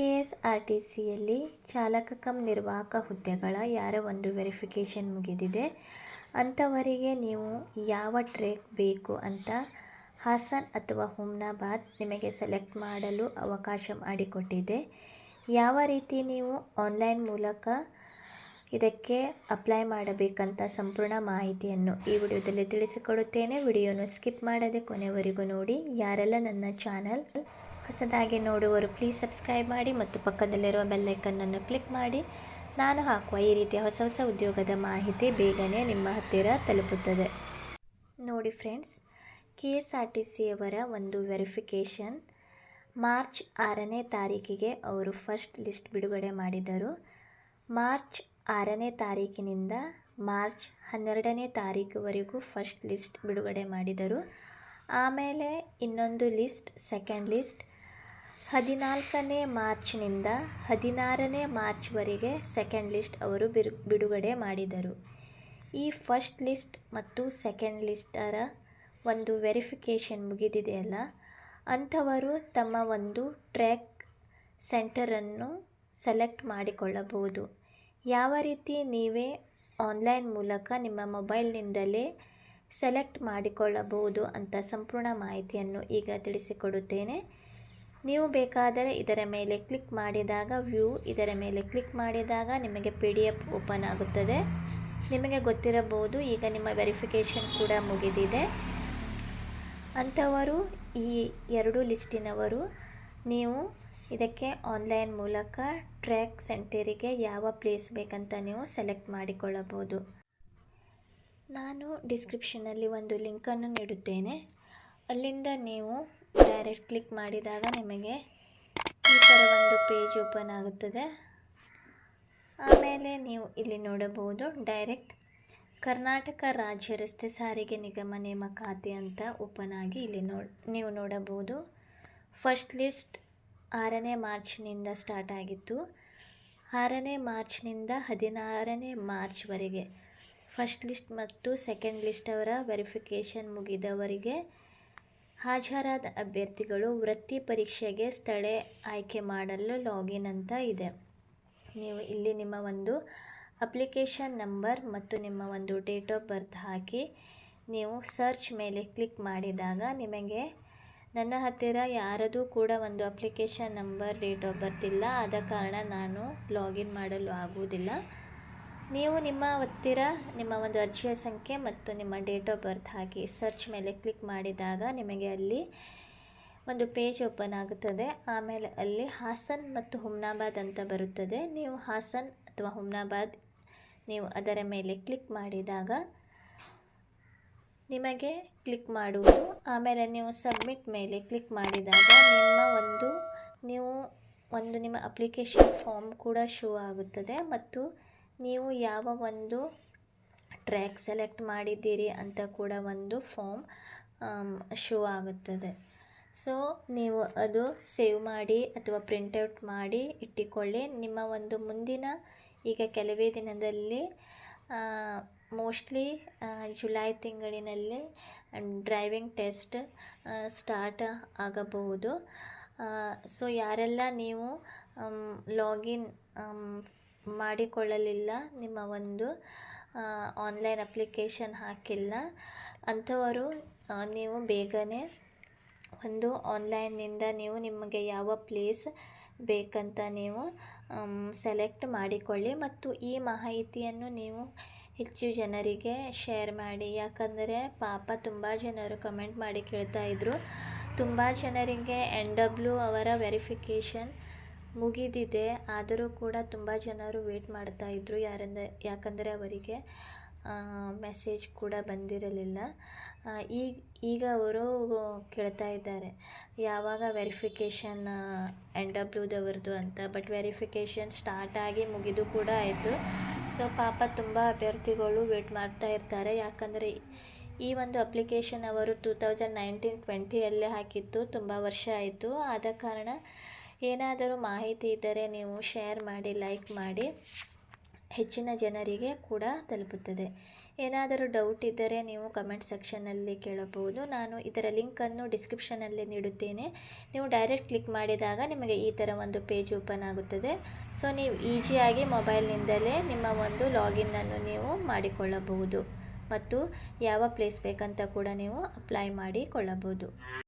K S R T ಸಿಯಲ್ಲಿ ಚಾಲಕ come ನಿರ್ವಾಹಕ ಹುದ್ದೆಗಳ ಯಾರ ಒಂದು ವೆರಿಫಿಕೇಷನ್ ಮುಗಿದಿದೆ. ಅಂಥವರಿಗೆ ನೀವು ಯಾವ ಟ್ರೇಕ್ ಬೇಕು ಅಂತ ಹಾಸನ್ ಅಥವಾ ಹುಮ್ನಾಬಾದ್ ನಿಮಗೆ ಸೆಲೆಕ್ಟ್ ಮಾಡಲು ಅವಕಾಶ ಮಾಡಿಕೊಟ್ಟಿದೆ. ಯಾವ ರೀತಿ ನೀವು ಆನ್ಲೈನ್ ಮೂಲಕ ಇದಕ್ಕೆ ಅಪ್ಲೈ ಮಾಡಬೇಕಂತ ಸಂಪೂರ್ಣ ಮಾಹಿತಿಯನ್ನು ಈ ವಿಡಿಯೋದಲ್ಲಿ ತಿಳಿಸಿಕೊಡುತ್ತೇನೆ. ವಿಡಿಯೋನ ಸ್ಕಿಪ್ ಮಾಡದೆ ಕೊನೆವರೆಗೂ ನೋಡಿ. ಯಾರೆಲ್ಲ ನನ್ನ ಚಾನಲ್ ಹೊಸದಾಗಿ ನೋಡುವವರು ಪ್ಲೀಸ್ ಸಬ್ಸ್ಕ್ರೈಬ್ ಮಾಡಿ ಮತ್ತು ಪಕ್ಕದಲ್ಲಿರುವ ಬೆಲ್ಲೈಕನ್ನನ್ನು ಕ್ಲಿಕ್ ಮಾಡಿ. ನಾನು ಹಾಕುವ ಈ ರೀತಿಯ ಹೊಸ ಹೊಸ ಉದ್ಯೋಗದ ಮಾಹಿತಿ ಬೇಗನೆ ನಿಮ್ಮ ಹತ್ತಿರ ತಲುಪುತ್ತದೆ. ನೋಡಿ friends K S R T ಸಿಯವರ ಒಂದು ವೆರಿಫಿಕೇಷನ್ ಮಾರ್ಚ್ ಆರನೇ ತಾರೀಕಿಗೆ ಅವರು ಫಸ್ಟ್ ಲಿಸ್ಟ್ ಬಿಡುಗಡೆ ಮಾಡಿದರು. ಮಾರ್ಚ್ ಆರನೇ ತಾರೀಕಿನಿಂದ ಮಾರ್ಚ್ ಹನ್ನೆರಡನೇ ತಾರೀಕುವರೆಗೂ ಫಸ್ಟ್ ಲಿಸ್ಟ್ ಬಿಡುಗಡೆ ಮಾಡಿದರು. ಆಮೇಲೆ ಇನ್ನೊಂದು ಲಿಸ್ಟ್ ಸೆಕೆಂಡ್ ಲಿಸ್ಟ್ ಹದಿನಾಲ್ಕನೇ ಮಾರ್ಚ್ನಿಂದ ಹದಿನಾರನೇ ಮಾರ್ಚ್ವರೆಗೆ ಸೆಕೆಂಡ್ ಲಿಸ್ಟ್ ಅವರು ಬಿಡುಗಡೆ ಮಾಡಿದರು. ಈ ಫಸ್ಟ್ ಲಿಸ್ಟ್ ಮತ್ತು ಸೆಕೆಂಡ್ ಲಿಸ್ಟರ ಒಂದು ವೆರಿಫಿಕೇಷನ್ ಮುಗಿದಿದೆಯಲ್ಲ ಅಂಥವರು ತಮ್ಮ ಒಂದು ಟ್ರ್ಯಾಕ್ ಸೆಂಟರನ್ನು ಸೆಲೆಕ್ಟ್ ಮಾಡಿಕೊಳ್ಳಬಹುದು. ಯಾವ ರೀತಿ ನೀವೇ ಆನ್ಲೈನ್ ಮೂಲಕ ನಿಮ್ಮ ಮೊಬೈಲ್ನಿಂದಲೇ ಸೆಲೆಕ್ಟ್ ಮಾಡಿಕೊಳ್ಳಬಹುದು ಅಂತ ಸಂಪೂರ್ಣ ಮಾಹಿತಿಯನ್ನು ಈಗ ತಿಳಿಸಿಕೊಡುತ್ತೇನೆ. ನೀವು ಬೇಕಾದರೆ ಇದರ ಮೇಲೆ ಕ್ಲಿಕ್ ಮಾಡಿದಾಗ ವ್ಯೂ, ಇದರ ಮೇಲೆ ಕ್ಲಿಕ್ ಮಾಡಿದಾಗ ನಿಮಗೆ ಪಿ ಡಿ ಎಫ್ ಓಪನ್ ಆಗುತ್ತದೆ. ನಿಮಗೆ ಗೊತ್ತಿರಬಹುದು, ಈಗ ನಿಮ್ಮ ವೆರಿಫಿಕೇಷನ್ ಕೂಡ ಮುಗಿದಿದೆ. ಅಂಥವರು ಈ ಎರಡು ಲಿಸ್ಟಿನವರು. ನೀವು ಇದಕ್ಕೆ ಆನ್ಲೈನ್ ಮೂಲಕ ಟ್ರ್ಯಾಕ್ ಸೆಂಟರಿಗೆ ಯಾವ ಪ್ಲೇಸ್ ಬೇಕಂತ ನೀವು ಸೆಲೆಕ್ಟ್ ಮಾಡಿಕೊಳ್ಳಬಹುದು. ನಾನು ಡಿಸ್ಕ್ರಿಪ್ಷನಲ್ಲಿ ಒಂದು ಲಿಂಕನ್ನು ನೀಡುತ್ತೇನೆ. ಅಲ್ಲಿಂದ ನೀವು ಡೈರೆಕ್ಟ್ ಕ್ಲಿಕ್ ಮಾಡಿದಾಗ ನಿಮಗೆ ಈ ಥರ ಒಂದು ಪೇಜ್ ಓಪನ್ ಆಗುತ್ತದೆ. ಆಮೇಲೆ ನೀವು ಇಲ್ಲಿ ನೋಡಬಹುದು ಡೈರೆಕ್ಟ್ ಕರ್ನಾಟಕ ರಾಜ್ಯ ರಸ್ತೆ ಸಾರಿಗೆ ನಿಗಮ ನೇಮಕಾತಿ ಅಂತ ಓಪನ್ ಆಗಿ ಇಲ್ಲಿ ನೋ, ನೀವು ನೋಡಬಹುದು. ಫಸ್ಟ್ ಲಿಸ್ಟ್ ಆರನೇ ಮಾರ್ಚ್ನಿಂದ ಸ್ಟಾರ್ಟ್ ಆಗಿತ್ತು. ಆರನೇ ಮಾರ್ಚ್ನಿಂದ ಹದಿನಾರನೇ ಮಾರ್ಚ್ವರೆಗೆ ಫಸ್ಟ್ ಲಿಸ್ಟ್ ಮತ್ತು ಸೆಕೆಂಡ್ ಲಿಸ್ಟ್ ಅವರ ವೆರಿಫಿಕೇಷನ್ ಮುಗಿದವರಿಗೆ ಹಾಜರಾದ ಅಭ್ಯರ್ಥಿಗಳು ವೃತ್ತಿ ಪರೀಕ್ಷೆಗೆ ಸ್ಥಳ ಆಯ್ಕೆ ಮಾಡಲು ಲಾಗಿನ್ ಅಂತ ಇದೆ. ನೀವು ಇಲ್ಲಿ ನಿಮ್ಮ ಒಂದು ಅಪ್ಲಿಕೇಶನ್ ನಂಬರ್ ಮತ್ತು ನಿಮ್ಮ ಒಂದು ಡೇಟ್ ಆಫ್ ಬರ್ತ್ ಹಾಕಿ ನೀವು ಸರ್ಚ್ ಮೇಲೆ ಕ್ಲಿಕ್ ಮಾಡಿದಾಗ ನಿಮಗೆ ನನ್ನ ಹತ್ತಿರ ಯಾರದೂ ಕೂಡ ಒಂದು application number, date of birth ಇಲ್ಲ. ಆದ ಕಾರಣ ನಾನು ಲಾಗಿನ್ ಮಾಡಲು ಆಗುವುದಿಲ್ಲ. ನೀವು ನಿಮ್ಮ ಹತ್ತಿರ ನಿಮ್ಮ ಒಂದು ಅರ್ಜಿಯ ಸಂಖ್ಯೆ ಮತ್ತು ನಿಮ್ಮ ಡೇಟ್ ಆಫ್ ಬರ್ತ್ ಹಾಕಿ ಸರ್ಚ್ ಮೇಲೆ ಕ್ಲಿಕ್ ಮಾಡಿದಾಗ ನಿಮಗೆ ಅಲ್ಲಿ ಒಂದು ಪೇಜ್ ಓಪನ್ ಆಗುತ್ತದೆ. ಆಮೇಲೆ ಅಲ್ಲಿ ಹಾಸನ್ ಮತ್ತು ಹುಮ್ನಾಬಾದ್ ಅಂತ ಬರುತ್ತದೆ. ನೀವು ಹಾಸನ್ ಅಥವಾ ಹುಮ್ನಾಬಾದ್ ನೀವು ಅದರ ಮೇಲೆ ಕ್ಲಿಕ್ ಮಾಡಿದಾಗ ನಿಮಗೆ ಕ್ಲಿಕ್ ಮಾಡುವುದು. ಆಮೇಲೆ ನೀವು ಸಬ್ಮಿಟ್ ಮೇಲೆ ಕ್ಲಿಕ್ ಮಾಡಿದಾಗ ನಿಮ್ಮ ಒಂದು, ನೀವು ಒಂದು ನಿಮ್ಮ ಅಪ್ಲಿಕೇಶನ್ ಫಾರ್ಮ್ ಕೂಡ ಶೋ ಆಗುತ್ತದೆ ಮತ್ತು ನೀವು ಯಾವ ಒಂದು ಟ್ರ್ಯಾಕ್ ಸೆಲೆಕ್ಟ್ ಮಾಡಿದ್ದೀರಿ ಅಂತ ಕೂಡ ಒಂದು ಫಾರ್ಮ್ ಶೋ ಆಗುತ್ತದೆ. ಸೊ, ನೀವು ಅದು ಸೇವ್ ಮಾಡಿ ಅಥವಾ ಪ್ರಿಂಟೌಟ್ ಮಾಡಿ ಇಟ್ಟುಕೊಳ್ಳಿ. ನಿಮ್ಮ ಒಂದು ಮುಂದಿನ, ಈಗ ಕೆಲವೇ ದಿನದಲ್ಲಿ ಮೋಸ್ಟ್ಲಿ ಜುಲೈ ತಿಂಗಳಿನಲ್ಲಿ ಡ್ರೈವಿಂಗ್ ಟೆಸ್ಟ್ ಸ್ಟಾರ್ಟ್ ಆಗಬಹುದು. ಸೊ, ಯಾರೆಲ್ಲ ನೀವು ಲಾಗಿನ್ ಮಾಡಿಕೊಳ್ಳಲಿಲ್ಲ. ನಿಮ್ಮ ಒಂದು ಆನ್ಲೈನ್ ಅಪ್ಲಿಕೇಶನ್ ಹಾಕಿಲ್ಲ. ಅಂಥವರು ನೀವು ಬೇಗನೆ ಒಂದು ಆನ್ಲೈನ್ನಿಂದ ನೀವು ನಿಮಗೆ ಯಾವ ಪ್ಲೇಸ್ ಬೇಕಂತ ನೀವು ಸೆಲೆಕ್ಟ್ ಮಾಡಿಕೊಳ್ಳಿ. ಮತ್ತು ಈ ಮಾಹಿತಿಯನ್ನು ನೀವು ಹೆಚ್ಚು ಜನರಿಗೆ ಶೇರ್ ಮಾಡಿ. ಯಾಕಂದರೆ ಪಾಪ ತುಂಬ ಜನರು ಕಮೆಂಟ್ ಮಾಡಿ ಕೇಳ್ತಾ ಇದ್ದರು ತುಂಬ ಜನರಿಗೆ ಎನ್ ಡಬ್ಲ್ಯೂ ಅವರ ವೆರಿಫಿಕೇಷನ್ ಮುಗಿದಿದೆ. ಆದರೂ ಕೂಡ ತುಂಬ ಜನರು ವೇಟ್ ಮಾಡ್ತಾ ಇದ್ದರು ಯಾರಿಂದ, ಯಾಕಂದರೆ ಅವರಿಗೆ ಮೆಸೇಜ್ ಕೂಡ ಬಂದಿರಲಿಲ್ಲ. ಈಗ ಈಗ ಅವರು ಕೇಳ್ತಾ ಇದ್ದಾರೆ. ಯಾವಾಗ ವೆರಿಫಿಕೇಷನ್ ಎನ್ ಡಬ್ಲ್ಯೂದವ್ರದ್ದು ಅಂತ. ಬಟ್ ವೆರಿಫಿಕೇಷನ್ ಸ್ಟಾರ್ಟ್ ಆಗಿ ಮುಗಿದು ಕೂಡ ಆಯಿತು. ಸೊ ಪಾಪ ತುಂಬ ಅಭ್ಯರ್ಥಿಗಳು ವೇಟ್ ಮಾಡ್ತಾ ಇರ್ತಾರೆ. ಯಾಕಂದರೆ ಈ ಒಂದು ಅಪ್ಲಿಕೇಶನ್ ಅವರು ಟೂ ತೌಸಂಡ್ ನೈನ್ಟೀನ್ ಟ್ವೆಂಟಿಯಲ್ಲೇ ಹಾಕಿತ್ತು. ತುಂಬ ವರ್ಷ ಆಯಿತು. ಆದ ಕಾರಣ ಏನಾದರೂ ಮಾಹಿತಿ ಇದ್ದರೆ ನೀವು ಶೇರ್ ಮಾಡಿ ಲೈಕ್ ಮಾಡಿ. ಹೆಚ್ಚಿನ ಜನರಿಗೆ ಕೂಡ ತಲುಪುತ್ತದೆ. ಏನಾದರೂ ಡೌಟ್ ಇದ್ದರೆ ನೀವು ಕಮೆಂಟ್ ಸೆಕ್ಷನ್ನಲ್ಲಿ ಕೇಳಬಹುದು. ನಾನು ಇದರ ಲಿಂಕನ್ನು ಡಿಸ್ಕ್ರಿಪ್ಷನಲ್ಲಿ ನೀಡುತ್ತೇನೆ. ನೀವು ಡೈರೆಕ್ಟ್ ಕ್ಲಿಕ್ ಮಾಡಿದಾಗ ನಿಮಗೆ ಈ ಥರ ಒಂದು ಪೇಜ್ ಓಪನ್ ಆಗುತ್ತದೆ. ಸೊ ನೀವು ಈಸಿಯಾಗಿ ಮೊಬೈಲ್ನಿಂದಲೇ ನಿಮ್ಮ ಒಂದು ಲಾಗಿನ್ನನ್ನು ನೀವು ಮಾಡಿಕೊಳ್ಳಬಹುದು. ಮತ್ತು ಯಾವ ಪ್ಲೇಸ್ ಬೇಕಂತ ಕೂಡ ನೀವು ಅಪ್ಲೈ ಮಾಡಿಕೊಳ್ಳಬಹುದು.